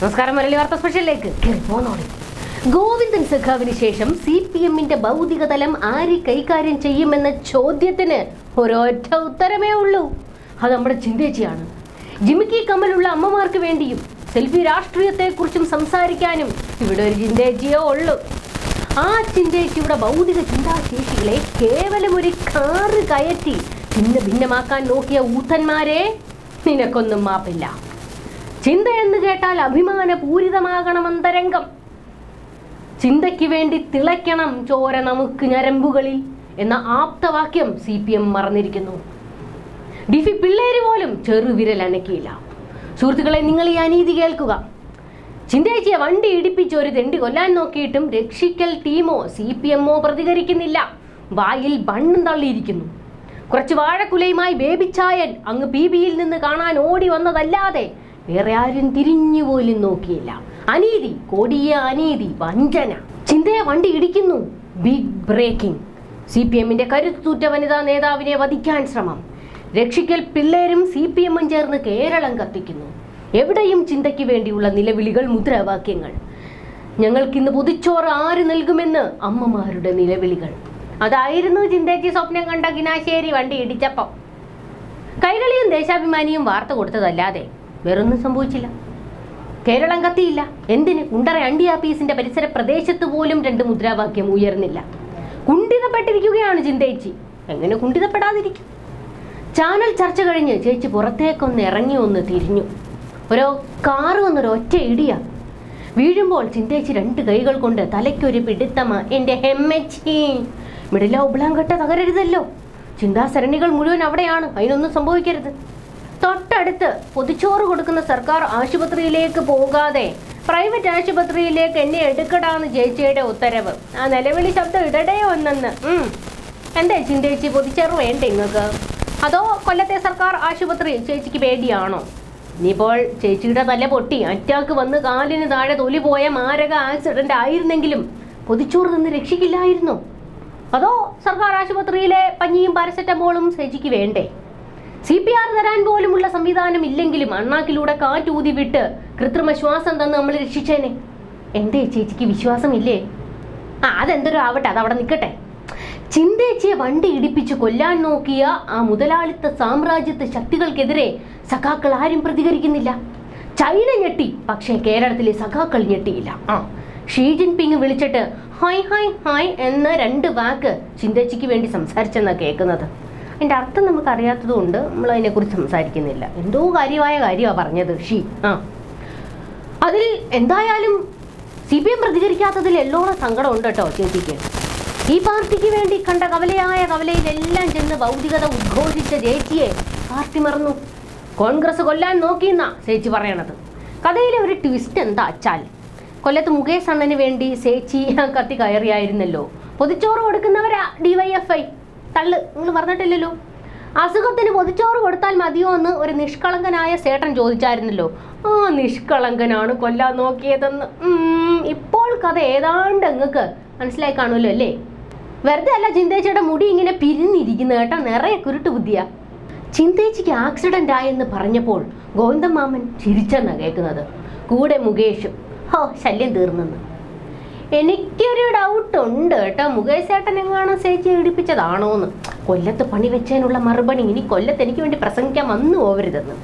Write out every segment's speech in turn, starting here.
നമസ്കാരം മുരളി വാർത്ത സ്പെഷ്യലിലേക്ക്. ഗോവിന്ദൻ സഖാവിന് ശേഷം സി പി എമ്മിന്റെ ഭൗതിക തലം ആര് കൈകാര്യം ചെയ്യുമെന്ന ചോദ്യത്തിന് ഒരൊറ്റ ഉത്തരമേ ഉള്ളൂ. അത് നമ്മുടെ ചിന്തേച്ചിയാണ്. ജിമിക്കി കമ്മലുള്ള അമ്മമാർക്ക് വേണ്ടിയും സെൽഫി രാഷ്ട്രീയത്തെക്കുറിച്ചും സംസാരിക്കാനും ഇവിടെ ഒരു ചിന്തേച്ചിയോ ഉള്ളൂ. ആ ചിന്തേച്ചിയുടെ ഭൗതിക ചിന്താശേഷികളെ കേവലം ഒരു കാറ് കയറ്റി ഭിന്ന ഭിന്നമാക്കാൻ നോക്കിയ ഊത്തന്മാരെ നിനക്കൊന്നും മാപ്പില്ല. ചിന്ത എന്ന് കേട്ടാൽ അഭിമാനപൂരിതമാകണം അന്തരംഗം ചിന്തയ്ക്ക് വേണ്ടി തിളയ്ക്കണം ചോര നമുക്ക് ഞരമ്പുകളിൽ എന്ന ആപ്തവാക്യം സി പി എം മറന്നിരിക്കുന്നു. ഡിഫി പിള്ളേര് പോലും ചെറുവിരൽ അനക്കിയില്ല. സുഹൃത്തുക്കളെ നിങ്ങൾ ഈ അനീതി കേൾക്കുക. ചിന്തയച്ചിയെ വണ്ടി ഇടിപ്പിച്ച് ഒരു തെണ്ടി കൊല്ലാൻ നോക്കിയിട്ടും രക്ഷിക്കൽ ടീമോ സി പി എമ്മോ പ്രതികരിക്കുന്നില്ല. വായിൽ ബണ്ണും തള്ളിയിരിക്കുന്നു. കുറച്ച് വാഴക്കുലയുമായി ബേബിച്ചായൻ അങ്ങ് പി ബിയിൽ നിന്ന് കാണാൻ ഓടി വന്നതല്ലാതെ വേറെ ആരും തിരിഞ്ഞു പോലും നോക്കിയില്ല. അനീതി കൊടിയ അനീതി വഞ്ചന. ചിന്തയെ വണ്ടി ഇടിക്കുന്നു. ബിഗ് ബ്രേക്കിംഗ് സി പി എമ്മിന്റെ കരുത്തുറ്റ വനിതാ നേതാവിനെ വധിക്കാൻ ശ്രമം. രക്ഷിക്കൽ പിള്ളേരും സി പി എമ്മും ചേർന്ന് കേരളം കത്തിക്കുന്നു. എവിടെയും ചിന്തയ്ക്ക് വേണ്ടിയുള്ള നിലവിളികൾ മുദ്രാവാക്യങ്ങൾ. ഞങ്ങൾക്കിന്ന് പൊതിച്ചോറ് ആര് നൽകുമെന്ന് അമ്മമാരുടെ നിലവിളികൾ. അതായിരുന്നു ചിന്തയ്ക്ക് സ്വപ്നം കണ്ട കിനാശ്ശേരി വണ്ടി ഇടിച്ചപ്പം. കൈരളിയും ദേശാഭിമാനിയും വാർത്ത കൊടുത്തതല്ലാതെ വേറൊന്നും സംഭവിച്ചില്ല. കേരളം കത്തിയില്ല. എന്തിന്? കുണ്ടറ അണ്ടി ആഫീസിന്റെ പരിസര പ്രദേശത്ത് പോലും രണ്ട് മുദ്രാവാക്യം ഉയർന്നില്ല. കുണ്ടിതപ്പെട്ടിരിക്കുകയാണ് ചിന്തയിച്ചി എങ്ങനെ കുണ്ഠിതപ്പെടാതിരിക്കും? ചാനൽ ചർച്ച കഴിഞ്ഞ് ചേച്ചി പുറത്തേക്കൊന്ന് ഇറങ്ങി ഒന്ന് തിരിഞ്ഞു. ഓരോ കാറ് വന്നൊരു ഒറ്റ ഇടിയാ. വീഴുമ്പോൾ ചിന്തയിച്ച് രണ്ട് കൈകൾ കൊണ്ട് തലയ്ക്കൊരു പിടുത്തമ. എന്റെ ഹെമ്മച്ചി മിടില ഒബ്ലാങ്കട്ട തകരരുതല്ലോ. ചിന്താസരണികൾ മുഴുവൻ അവിടെയാണ്. അതിനൊന്നും സംഭവിക്കരുത്. തൊട്ടടുത്ത് പൊതിച്ചോറ് കൊടുക്കുന്ന സർക്കാർ ആശുപത്രിയിലേക്ക് പോകാതെ പ്രൈവറ്റ് ആശുപത്രിയിലേക്ക് എന്നെ എടുക്കടാന്ന് ചേച്ചിയുടെ ഉത്തരവ്. ആ നിലവിളി ശബ്ദം ഇടടയോ ഒന്നെന്ന്. എന്താ എന്തേ ചിന്തേച്ചി പൊതിച്ചോറ് വേണ്ടേ നിങ്ങൾക്ക് അതോ കൊല്ലത്തെ സർക്കാർ ആശുപത്രി ചേച്ചിക്ക് പേടിയാണോ? ഇനിയിപ്പോൾ ചേച്ചിയുടെ തല പൊട്ടി അറ്റാക്ക് വന്ന് കാലിന് താഴെ തൊലി പോയ മാരക ആക്സിഡന്റ് ആയിരുന്നെങ്കിലും പൊതിച്ചോറ് നിന്ന് രക്ഷിക്കില്ലായിരുന്നു. അതോ സർക്കാർ ആശുപത്രിയിലെ പഞ്ഞിയും പാരസെറ്റമോളും ചേച്ചിക്ക് വേണ്ടേ? സി പി ആർ തരാൻ പോലുമുള്ള സംവിധാനം ഇല്ലെങ്കിലും അണ്ണാക്കിലൂടെ കാറ്റൂതി വിട്ട് കൃത്രിമ ശ്വാസം തന്ന് നമ്മൾ രക്ഷിച്ചേനെ. എന്തേ ചേച്ചിക്ക് വിശ്വാസമില്ലേ? ആ അതെന്തൊരു ആവട്ടെ അവിടെ നിൽക്കട്ടെ. ചിന്തേച്ചിയെ വണ്ടി ഇടിപ്പിച്ച് കൊല്ലാൻ നോക്കിയ ആ മുതലാളിത്ത സാമ്രാജ്യത്വ ശക്തികൾക്കെതിരെ സഖാക്കൾ ആരും പ്രതികരിക്കുന്നില്ല. ചൈന ഞെട്ടി പക്ഷേ കേരളത്തിലെ സഖാക്കൾ ഞെട്ടിയില്ല. ആ ഷീ ജിൻപിങ് വിളിച്ചിട്ട് ഹായ് ഹായ് ഹായ് എന്ന രണ്ട് വാക്ക് ചിന്തേച്ചിക്ക് വേണ്ടി സംസാരിച്ചെന്നാണ് കേൾക്കുന്നത്. അതിന്റെ അർത്ഥം നമുക്ക് അറിയാത്തതുകൊണ്ട് നമ്മൾ അതിനെക്കുറിച്ച് സംസാരിക്കുന്നില്ല. എന്തോ കാര്യമായ കാര്യമാണ് പറഞ്ഞത് ഷീ. ആ. അതിൽ എന്തായാലും സി പി എം പ്രതികരിക്കാത്തതിൽ എല്ലോളം സങ്കടം ഉണ്ട് കേട്ടോ ചേച്ചിക്ക്. ഈ പാർട്ടിക്ക് വേണ്ടി കണ്ട കവലയായ കവലയിലെല്ലാം ചെന്ന് ഭൗതികത ഉദ്ഘോഷിച്ച ചേച്ചിയെ പാർട്ടി മറന്നു. കോൺഗ്രസ് കൊല്ലാൻ നോക്കിയെന്ന ചേച്ചി പറയണത്. കഥയിലെ ഒരു ട്വിസ്റ്റ് എന്താ അച്ചാൽ കൊല്ലത്ത് മുകേഷ് അണ്ണന് വേണ്ടി ചേച്ചി കത്തി കയറിയായിരുന്നല്ലോ. പൊതിച്ചോറ് കൊടുക്കുന്നവരാ ഡിവൈഎഫ്ഐ തള്ളു. നിങ്ങൾ പറഞ്ഞിട്ടില്ലല്ലോ അസുഖത്തിന് പൊതിച്ചോറ് കൊടുത്താൽ മതിയോ എന്ന് ഒരു നിഷ്കളങ്കനായ സേട്ടൻ ചോദിച്ചായിരുന്നല്ലോ. ആ നിഷ്കളങ്കനാണ് കൊല്ലാൻ നോക്കിയതെന്ന്. ഇപ്പോൾ കഥ ഏതാണ്ട് അങ്ങക്ക് മനസ്സിലായി കാണുമല്ലോ അല്ലേ? വെറുതെ അല്ല ചിന്തേച്ചിയുടെ മുടി ഇങ്ങനെ പിരിഞ്ഞിരിക്കുന്ന കേട്ടോ. നിറയെ കുരുട്ട് ബുദ്ധിയാ. ചിന്തേച്ചിക്ക് ആക്സിഡന്റ് ആയെന്ന് പറഞ്ഞപ്പോൾ ഗോവിന്ദമാമൻ ചിരിച്ചെന്നാണ് ചിരിച്ചെന്നാ കേൾക്കുന്നത്. കൂടെ മുകേഷും. ഹോ ശല്യം തീർന്നെന്ന്. എനിക്കൊരു ഡൗട്ട് ഉണ്ട് കേട്ടോ. മുകേഷ് ചേട്ടൻ എങ്ങാനും ചേച്ചി ഇടിപ്പിച്ചതാണോ കൊല്ലത്ത് പണി വെച്ചതിനുള്ള മറുപടി ഇനി കൊല്ലത്ത് എനിക്ക് വേണ്ടി പ്രസംഗിക്കാൻ വന്നു പോവരുതെന്ന്.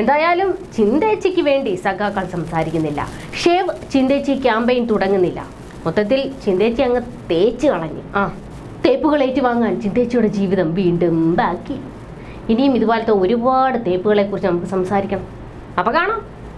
എന്തായാലും ചിന്തേച്ചിക്ക് വേണ്ടി സഖാക്കൾ സംസാരിക്കുന്നില്ല. ഷേവ് ചിന്തേച്ചി ക്യാമ്പയിൻ തുടങ്ങുന്നില്ല. മൊത്തത്തിൽ ചിന്തേച്ചി അങ്ങ് തേച്ച് കളഞ്ഞു. ആ തേപ്പുകൾ ഏറ്റുവാങ്ങാൻ ചിന്തേച്ചിയുടെ ജീവിതം വീണ്ടും ബാക്കി. ഇനിയും ഇതുപോലത്തെ ഒരുപാട് തേപ്പുകളെക്കുറിച്ച് നമുക്ക് സംസാരിക്കണം അപ്പോൾ കാണാം.